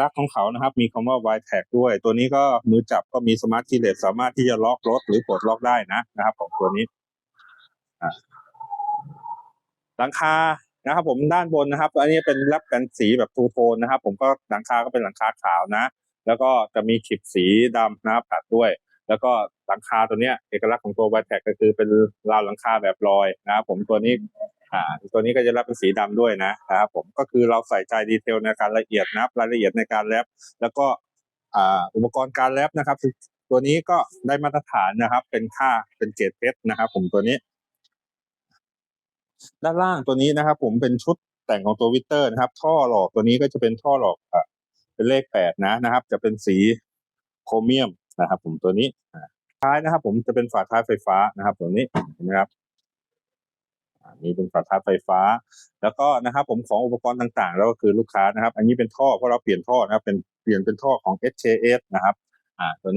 ลักษณ์ของเขานะครับ มีคำว่า y t a g ด้วย ตัวนี้ก็มือจับก็มีสมาร์ทคีย์เลสสามารถที่จะล็อกรถหรือปลดล็อกได้นะนะครับ ของตัวนี้หลังคานะครับผมด้านบนนะครับ อันนี้เป็นแลบกันสีแบบทูโทนนะครับ ผมก็หลังคาก็เป็นหลังคาขาวนะ แล้วก็จะมีขีดสีดำนะครับตัดด้วย แล้วก็หลังคาตัวเนี้ยเอกลักษณ์ของตัว y t a g ก็คือเป็นราวหลังคาแบบลอยนะครับผมตัวนี้ อ่าตัวนี้ก็จะรับเป็นสีดำด้วยนะครับผมก็คือเราใส่ใจดีเทลในการละเอียดนะรายละเอียดในการแรปแล้วก็อ่าอุปกรณ์การแรปนะครับ ตัวนี้ก็ได้มาตรฐานนะครับ เป็นค่าเป็นเกรดเพชรนะครับ ผมตัวนี้ ด้านล่างตัวนี้นะครับ ผมเป็นชุดแต่งของตัววิเตอร์นะครับ ท่อหลอกตัวนี้ก็จะเป็นท่อหลอกอะเป็นเลขแปดนะนะครับ จะเป็นสีโครเมียมนะครับ ผมตัวนี้ท้ายนะครับ ผมจะเป็นฝาท้ายไฟฟ้านะครับ ตัวนี้นไหมครับ นี่เป็นฝาท้าไฟฟ้า แล้วก็นะครับผมของอุปกรณ์ต่างๆ แล้วก็คือลูกค้านะครับ อันนี้เป็นท่อเพราะเราเปลี่ยนท่อนะครับเป็นเปลี่ยนเป็นท่อของ SKS นะครับอ่าตัวนี้